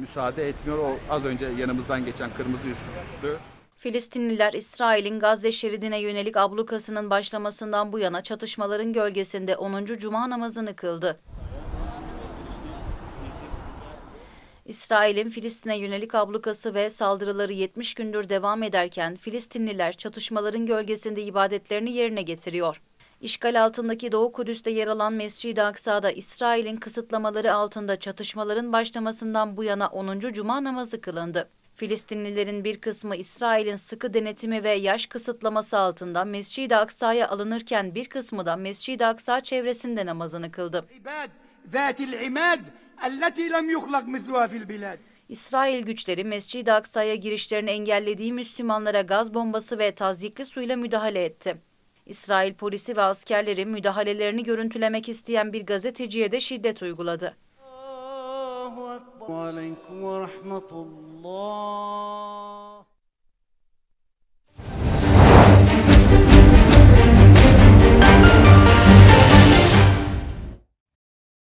müsaade etmiyor. O az önce yanımızdan geçen kırmızı üstlü Filistinliler İsrail'in Gazze şeridine yönelik ablukasının başlamasından bu yana çatışmaların gölgesinde 10. cuma namazını kıldı. İsrail'in Filistin'e yönelik ablukası ve saldırıları 70 gündür devam ederken Filistinliler çatışmaların gölgesinde ibadetlerini yerine getiriyor. İşgal altındaki Doğu Kudüs'te yer alan Mescid-i Aksa'da İsrail'in kısıtlamaları altında çatışmaların başlamasından bu yana 10. Cuma namazı kılındı. Filistinlilerin bir kısmı İsrail'in sıkı denetimi ve yaş kısıtlaması altında Mescid-i Aksa'ya alınırken bir kısmı da Mescid-i Aksa çevresinde namazını kıldı. İsrail güçleri Mescid-i Aksa'ya girişlerini engellediği Müslümanlara gaz bombası ve tazyikli suyla müdahale etti. İsrail polisi ve askerleri müdahalelerini görüntülemek isteyen bir gazeteciye de şiddet uyguladı. Allahu Ekber.